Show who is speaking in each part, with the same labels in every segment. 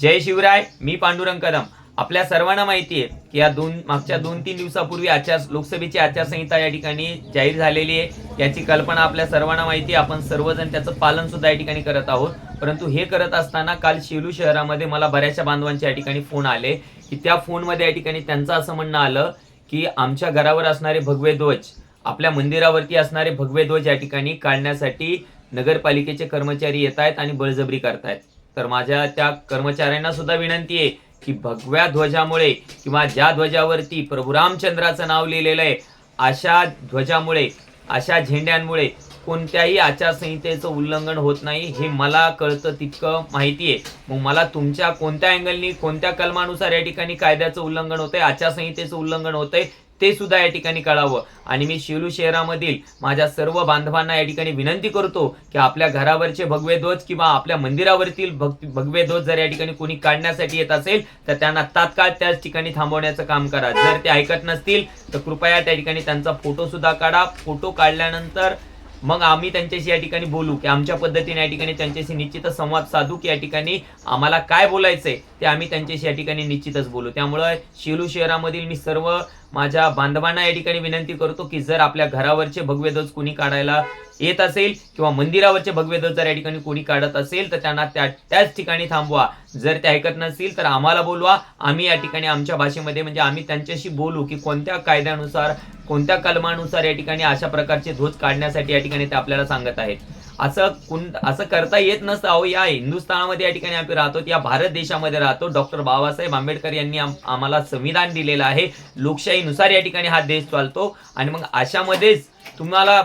Speaker 1: जय शिवराय मी पांडुरंग कदम. आपल्या सर्वांना माहिती आहे की या दोन मागच्या दोन तीन दिवसापूर्वी आचार लोकसभेची आचारसंहिता या ठिकाणी जाहीर झालेली आहे. याची कल्पना आपल्या सर्वांना माहिती आहे. आपण सर्वजण त्याचं पालन सुद्धा या ठिकाणी करत आहोत. परंतु हे करत असताना काल शेलू शहरामध्ये मला बऱ्याचशा बांधवांच्या या ठिकाणी फोन आले की त्या फोनमध्ये या ठिकाणी त्यांचं असं म्हणणं आलं की आमच्या घरावर असणारे भगवे ध्वज आपल्या मंदिरावरती असणारे भगवे ध्वज या ठिकाणी काढण्यासाठी नगरपालिकेचे कर्मचारी येत आहेत आणि बळजबरी करतायत. तर माझ्या त्या कर्मचाऱ्यांना सुद्धा विनंती आहे की भगव्या ध्वजामुळे किंवा ज्या ध्वजावरती प्रभू रामचंद्राचं नाव लिहिलेलं आहे अशा ध्वजामुळे अशा झेंड्यांमुळे कोणत्याही आचारसंहितेचं उल्लंघन होत नाही हे मला कळतं तितकं माहिती आहे. मग मला तुमच्या कोणत्या अँगलनी कोणत्या कलमानुसार या ठिकाणी कायद्याचं उल्लंघन होतंय आचारसंहितेचं उल्लंघन होतंय ते सुद्धा या ठिकाणी कळावं. आणि मी शेलू शहरामधील माझ्या सर्व बांधवांना या ठिकाणी विनंती करतो की आपल्या घरावरचे भगवे ध्वज किंवा आपल्या मंदिरावरतील भग- भगवे ध्वज जर या ठिकाणी कोणी काढण्यासाठी येत असेल तर त्यांना तात्काळ त्याच ठिकाणी थांबवण्याचं काम करा. जर ते ऐकत नसतील तर कृपया त्या ठिकाणी त्यांचा फोटो सुद्धा काढा. फोटो काढल्यानंतर मग आम्ही त्यांच्याशी या ठिकाणी बोलू की आमच्या पद्धतीने या ठिकाणी त्यांच्याशी निश्चितच संवाद साधू की या ठिकाणी आम्हाला काय बोलायचंय ते आम्ही त्यांच्याशी या ठिकाणी निश्चितच बोलू. त्यामुळं शिलू शहरामधील मी सर्व माझ्या बांधवांना या ठिकाणी विनंती करतो की जर आपल्या घरावरचे भगवे ध्वज कोणी काढायला येत असेल किंवा मंदिरावरचे भगवे ध्वज जर या ठिकाणी कोणी काढत असेल तर त्यांना त्या त्याच ठिकाणी थांबवा. जर ते ऐकत नसतील तर आम्हाला बोलवा. आम्ही या ठिकाणी आमच्या भाषेमध्ये म्हणजे आम्ही त्यांच्याशी बोलू की कोणत्या कायद्यानुसार कोणत्या कलमानुसार या ठिकाणी अशा प्रकारचे ध्वज काढण्यासाठी या ठिकाणी ते आपल्याला सांगत आहेत. असं कोण असं करता येत नसतं. अहो या हिंदुस्थानामध्ये या ठिकाणी आपण राहतो या भारत देशामध्ये राहतो. डॉक्टर बाबासाहेब आंबेडकर यांनी आम्हाला संविधान दिलेलं आहे. लोकशाहीनुसार या ठिकाणी हा देश चालतो. आणि मग अशामध्येच तुम्हाला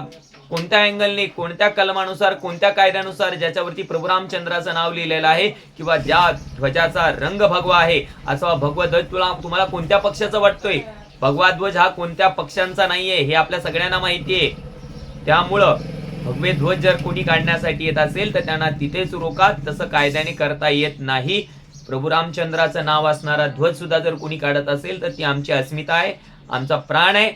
Speaker 1: कोणत्या अँगलने कोणत्या कलमानुसार कोणत्या कायद्यानुसार ज्याच्यावरती प्रभू रामचंद्राचं नाव लिहिलेलं आहे किंवा ज्या ध्वजाचा रंग भगवा आहे असा भगवा ध्वज तुला तुम्हाला कोणत्या पक्षाचा वाटतोय? भगवा ध्वज हा कोणत्या पक्षांचा नाहीये हे आपल्या सगळ्यांना माहिती आहे त्यामुळं भगवे ध्वज जर कोणी काढण्यासाठी येत असेल तर त्यांना तिथेच रोका. तसं कायद्याने करता येत नाही. प्रभू रामचंद्राचं नाव असणारा ध्वज सुद्धा जर कोणी काढत असेल तर ती आमची अस्मिता आहे आमचा प्राण आहे.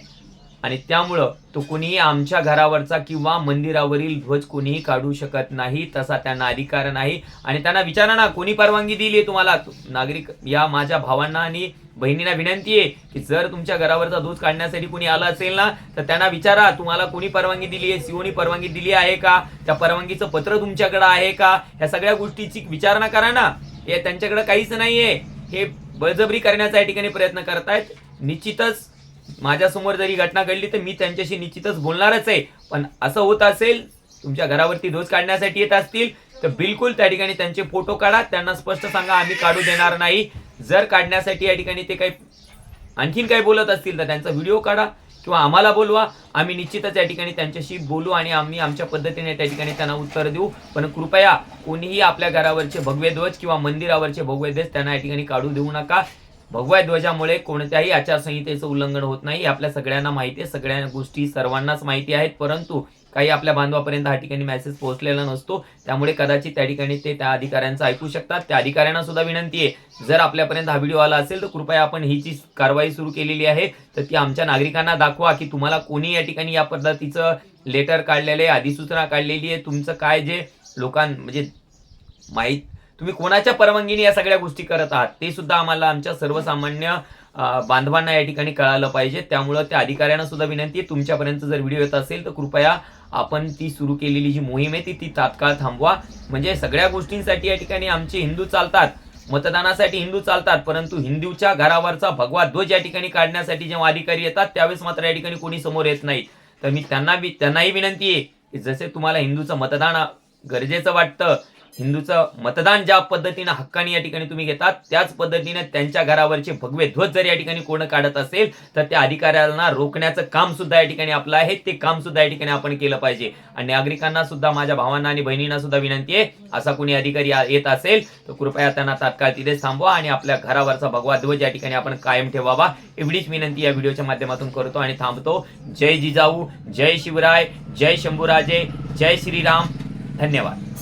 Speaker 1: आणि त्यामुळं तो कुणीही आमच्या घरावरचा किंवा मंदिरावरील ध्वज कोणीही काढू शकत नाही तसा त्यांना अधिकार नाही. आणि त्यांना विचारा ना कोणी परवानगी दिली आहे तुम्हाला? नागरिक या माझ्या भावांना आणि बहिणींना विनंती आहे की जर तुमच्या घरावरचा दूध काढण्यासाठी कुणी आला असेल ना तर त्यांना विचारा तुम्हाला कोणी परवानगी दिली आहे? सीओनी परवानगी दिली आहे का? त्या परवानगीचं पत्र तुमच्याकडे आहे का? ह्या सगळ्या गोष्टीची विचारणा करा ना. हे त्यांच्याकडे काहीच नाहीये. हे बळजबरी करण्याचा या ठिकाणी प्रयत्न करतायत. निश्चितच माझ्यासमोर जरी घटना घडली तर मी त्यांच्याशी निश्चितच बोलणारच आहे. पण असं होत असेल तुमच्या घरावरती धोस काढण्यासाठी येत असतील तर बिलकुल त्या ठिकाणी त्यांचे फोटो काढा. त्यांना स्पष्ट सांगा आम्ही काढू देणार नाही. जर काढण्यासाठी या ठिकाणी ते काही आणखीन काही बोलत असतील तर त्यांचा व्हिडिओ काढा किंवा आम्हाला बोलवा. आम्ही निश्चितच या ठिकाणी त्यांच्याशी बोलू आणि आम्ही आमच्या पद्धतीने त्या ठिकाणी त्यांना उत्तर देऊ. पण कृपया कोणीही आपल्या घरावरचे भगवे ध्वज किंवा मंदिरावरचे भगवे ध्वज त्यांना या ठिकाणी काढू देऊ नका. भगव्या ध्वजामुळे कोणत्याही आचारसंहितेचं उल्लंघन होत नाही. आपल्या सगळ्यांना माहिती आहे. सगळ्या गोष्टी सर्वांनाच माहिती आहेत. परंतु काही आपल्या बांधवापर्यंत हा ठिकाणी मेसेज पोहोचलेला नसतो. त्यामुळे कदाचित त्या ठिकाणी ते त्या अधिकाऱ्यांचं ऐकू शकतात. त्या अधिकाऱ्यांना सुद्धा विनंती आहे. जर आपल्यापर्यंत हा व्हिडिओ आला असेल तर कृपया आपण ही जी कारवाई सुरू केलेली आहे. तर ती आमच्या नागरिकांना दाखवा की तुम्हाला कोणी या ठिकाणी या पद्धतीचं लेटर काढलेलं आहे अधिसूचना काढलेली आहे. तुमचं काय जे लोकां म्हणजे माहीत तुम्ही कोणाच्या परवानगीने या सगळ्या गोष्टी करत आहात? ते सुद्धा आम्हाला आमच्या सर्वसामान्य बांधवांना या ठिकाणी कळालं पाहिजे. त्यामुळं त्या अधिकाऱ्यांना सुद्धा विनंती आहे तुमच्यापर्यंत जर व्हिडिओ येत असेल तर कृपया आपण ती सुरू केलेली जी मोहीम आहे ती ती तात्काळ थांबवा. म्हणजे सगळ्या गोष्टींसाठी या ठिकाणी आमचे हिंदू चालतात मतदानासाठी हिंदू चालतात परंतु हिंदूच्या घरावरचा भगवा ध्वज या ठिकाणी काढण्यासाठी जेव्हा अधिकारी येतात त्यावेळेस मात्र या ठिकाणी कोणी समोर येत नाही. तर मी त्यांना त्यांनाही विनंती आहे की जसे तुम्हाला हिंदूचं मतदान गरजेचं वाटतं हिंदूचं मतदान ज्या पद्धतीनं हक्काने या ठिकाणी तुम्ही घेतात त्याच पद्धतीने त्यांच्या घरावरचे भगवे ध्वज जर या ठिकाणी कोण काढत असेल तर त्या अधिकाऱ्यांना रोखण्याचं काम सुद्धा या ठिकाणी आपलं आहे. ते काम सुद्धा या ठिकाणी आपण केलं पाहिजे. आणि नागरिकांना सुद्धा माझ्या भावांना आणि बहिणींना सुद्धा विनंती आहे असा कोणी अधिकारी येत असेल तर कृपया त्यांना तात्काळ तिथे थांबवा आणि आपल्या घरावरचा भगवा ध्वज या ठिकाणी आपण कायम ठेवावा. एवढीच विनंती या व्हिडिओच्या माध्यमातून करतो आणि थांबतो. जय जिजाऊ जय शिवराय जय शंभूराजे जय श्रीराम. धन्यवाद.